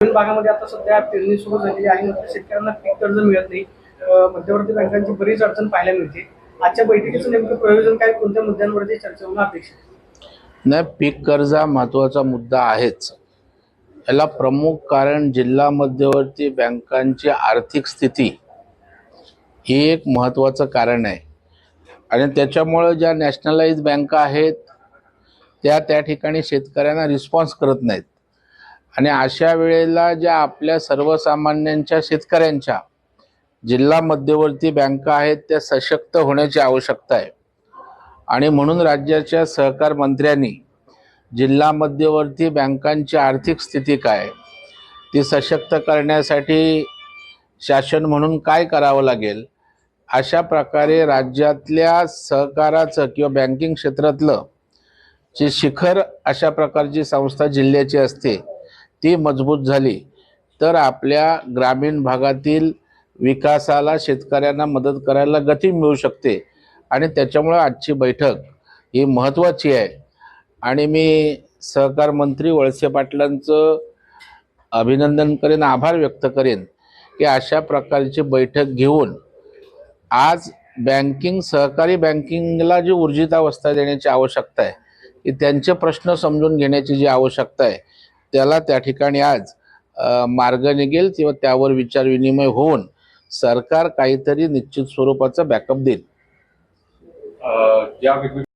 ग्रामीण भागामध्ये आता सध्या पेरणी सुरू झालेली आहे. मात्र शेतकऱ्यांना पीक कर्ज मिळत नाही. मध्यवर्ती बँकांची बरीच अडचण पाहायला मिळते. आजच्या बैठकीचं नेमकं प्रयोजन काय? कोणत्या मुद्द्यांवरती चर्चा होणं अपेक्षित नाही पीक कर्ज हा महत्त्वाचा मुद्दा आहेच. याला प्रमुख कारण जिल्हा मध्यवर्ती बँकांची आर्थिक स्थिती ही एक महत्त्वाचं कारण आहे. आणि त्याच्यामुळं ज्या नॅशनलाइज बँका आहेत त्या त्या ठिकाणी शेतकऱ्यांना रिस्पॉन्स करत नाहीत. आणि अशा वेळेला ज्या आपल्या सर्वसामान्यांच्या शेतकऱ्यांच्या जिल्हा मध्यवर्ती बँका आहेत त्या सशक्त होण्याची आवश्यकता आहे. आणि म्हणून राज्याच्या सहकार मंत्र्यांनी जिल्हा मध्यवर्ती बँकांची आर्थिक स्थिती काय ती सशक्त करण्यासाठी शासन म्हणून काय करावं लागेल अशा प्रकारे राज्यातल्या सहकाराचं किंवा बँकिंग क्षेत्रातलं जे शिखर अशा प्रकारची संस्था जिल्ह्याची असते ती मजबूत झाली तर आपल्या ग्रामीण भागातील विकासाला शेतकऱ्यांना मदत करायला गती मिळू शकते. आणि त्याच्यामुळं आजची बैठक ही महत्त्वाची आहे. आणि मी सहकार मंत्री वळसे पाटलांचं अभिनंदन करेन आभार व्यक्त करेन की अशा प्रकारची बैठक घेऊन आज बँकिंग सहकारी बँकिंगला जी ऊर्जितावस्था देण्याची आवश्यकता आहे की त्यांचे प्रश्न समजून घेण्याची जी आवश्यकता आहे त्याला त्या ठिकाणी आज मार्ग निघेल किंवा त्यावर विचारविनिमय होऊन सरकार काहीतरी निश्चित स्वरूपाचा बॅकअप देईल.